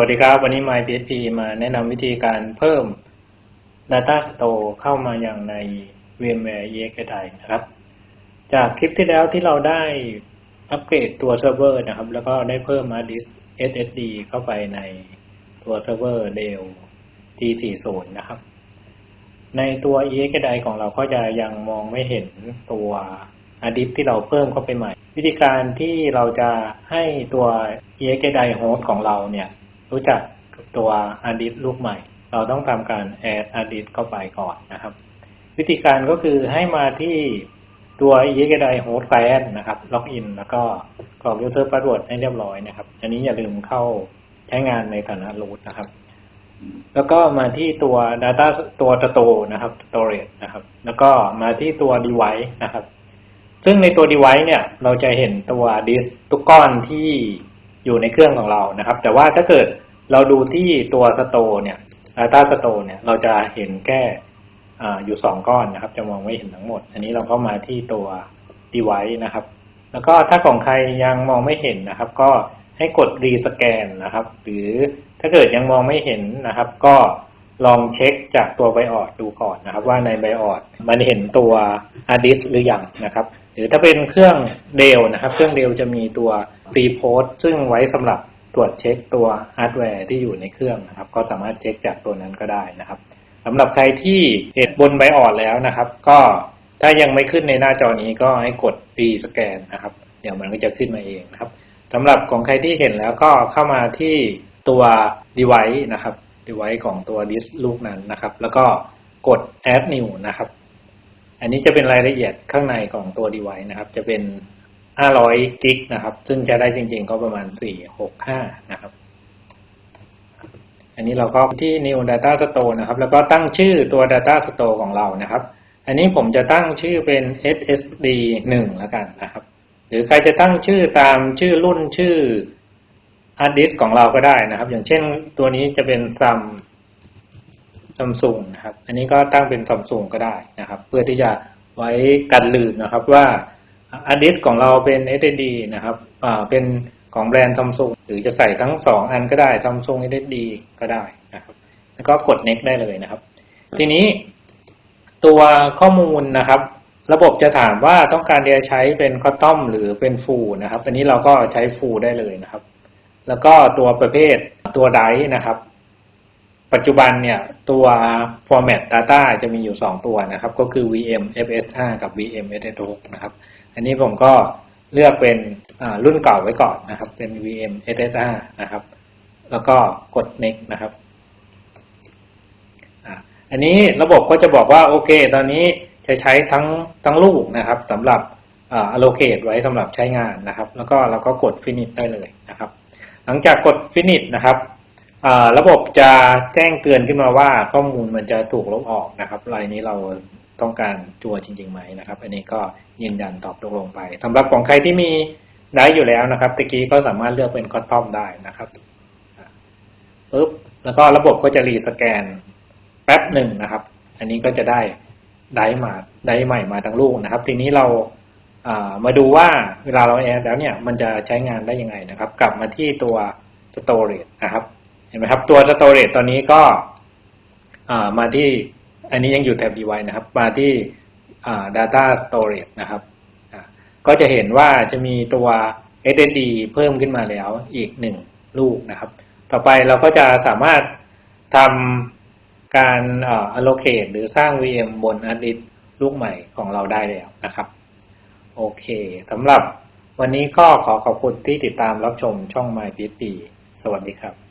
วัสดีครับ วันนี้ MyPHP มาแนะนำวิธีการเพิ่ม Data Store เข้ามาอย่างใน VMware EXI นะครับ จากคลิปที่แล้วที่เราได้อัปเกรดตัวเซิร์ฟเวอร์นะครับ แล้วก็ได้เพิ่ม hard disk SSD เข้าไปในตัวเซิร์ฟเวอร์ Dell T40 นะครับ ในตัว EXI ของเราก็จะยังมองไม่เห็นตัวฮาร์ดดิสที่เราเพิ่มเข้าไปใหม่ วิธีการที่เราจะให้ตัว EXI host ของเราเนี่ย รู้จักกับตัวฮาร์ดดิสลูกใหม่ เราต้องทำการ add ฮาร์ดดิสเข้าไปก่อนนะครับ วิธีการก็คือให้มาที่ตัว EXI host client นะครับ ล็อกอินแล้วก็กรอก user password ให้เรียบร้อยนะครับ อันนี้อย่าลืมเข้าใช้งานในฐานะ root นะครับ แล้วก็มาที่ตัว data ตัว store นะครับ storage นะครับ แล้วก็มาที่ตัว device นะครับ ซึ่งในตัว device เนี่ย เราจะเห็นตัว disk ทุกก้อนที่ อยู่ในเครื่องของเรานะครับ แต่ว่าถ้าเกิดเราดูที่ตัวสโตเนี่ย data store เนี่ยเราจะเห็นแค่อยู่สองก้อนนะครับ จะมองไม่เห็นทั้งหมด อันนี้เราก็มาที่ตัว device นะครับ แล้วก็ถ้าของใครยังมองไม่เห็นนะครับ ก็ให้กดรีสแกนนะครับ หรือถ้าเกิดยังมองไม่เห็นนะครับ ก็ ลองเช็คจากตัวไบออดดูก่อนนะครับ ว่าในไบออดมันเห็นตัวฮาร์ดดิสหรือยังนะครับ หรือถ้าเป็นเครื่องเดลนะครับ เครื่องเดลจะมีตัว pre post ซึ่งไว้สำหรับตรวจเช็คตัวฮาร์ดแวร์ที่อยู่ในเครื่องนะครับ ก็สามารถเช็คจากตัวนั้นก็ได้นะครับสำหรับใครที่เห็นบนไบออดแล้วนะครับ ก็ถ้ายังไม่ขึ้นในหน้าจอนี้ก็ให้กดรีสแกนนะครับ เดี๋ยวมันก็จะขึ้นมาเองนะครับสำหรับของใครที่เห็นแล้วก็เข้ามาที่ตัว device นะครับ device ของตัว disk ลูกนั้นนะครับ แล้วก็กด add new นะครับ อันนี้จะเป็นรายละเอียดข้างในของตัว device นะครับ จะเป็น 500 กิกนะครับ ซึ่งจะได้จริงๆ ก็ประมาณ 465 นะครับ อันนี้เราก็ที่ new data store นะครับ แล้วก็ตั้งชื่อตัว data store ของเรานะครับ อันนี้ผมจะตั้งชื่อเป็น SSD 1แล้วกันนะครับ หรือใครจะตั้งชื่อตามชื่อรุ่นชื่อ ฮาร์ดดิสของเราก็ได้นะครับ อย่างเช่นตัวนี้จะเป็นซัมซัมซุงนะครับ อันนี้ก็ตั้งเป็นซัมซุงก็ได้นะครับ เพื่อที่จะไว้กันลืมนะครับว่าฮาร์ดดิสของเราเป็น SSD นะครับอ่าเป็นของแบรนด์ซัมซุงหรือจะใส่ทั้งสองอันก็ได้ซัมซุง SSD ก็ได้นะครับ แล้วก็กด next ได้เลยนะครับ ทีนี้ตัวข้อมูลนะครับ ระบบจะถามว่าต้องการจะใช้เป็นคอตตอมหรือเป็นฟูนะครับ อันนี้เราก็ใช้ฟูได้เลยนะครับ แล้วก็ตัวประเภทตัวไดนะครับ ปัจจุบันเนี่ยตัว format data จะมีอยู่ 2 ตัวนะครับ ก็คือ VM FS5 กับ VM SS6 นะครับ อันนี้ผมก็เลือกเป็นรุ่นเก่าไว้ก่อนนะครับ เป็น VM SS5 นะครับ แล้วก็กด next นะครับอันนี้ระบบก็จะบอกว่าโอเค ตอนนี้จะใช้ทั้งทั้งลูกนะครับสำหรับ allocate ไว้สำหรับใช้งานนะครับ แล้วก็เราก็กด finish ได้เลยนะครับ หลังจากกด finish นะครับระบบจะแจ้งเตือนขึ้นมาว่าข้อมูลมันจะถูกลบออกนะครับรายนี้เราต้องการจัวจริงๆไหมนะครับ อันนี้ก็ยืนยันตอบตกลงไปสำหรับของใครที่มีได้อยู่แล้วนะครับตะกี้ก็สามารถเลือกเป็นคอตตอมได้นะครับปึ๊บแล้วก็ระบบก็จะรีสแกนแป๊บหนึ่งนะครับ อันนี้ก็จะได้ได้มาได้ใหม่มาทั้งลูกนะครับ ทีนี้เรา มาดูว่าเวลาเราแอดแล้วเนี่ยมันจะใช้งานได้ยังไงนะครับ กลับมาที่ตัว storage นะครับ เห็นไหมครับ ตัว storage ตอนนี้ก็มาที่อันนี้ยังอยู่แท็บ device นะครับ มาที่ data storage นะครับก็จะเห็นว่าจะมีตัว SSD เพิ่มขึ้นมาแล้วอีกหนึ่งลูกนะครับ ต่อไปเราก็จะสามารถทำการ allocate หรือสร้าง VM บน hard disk ลูกใหม่ของเราได้แล้วนะครับ โอเคสำหรับวันนี้ก็ขอขอบคุณที่ติดตามรับชมช่อง My p ี p สวัสดีครับ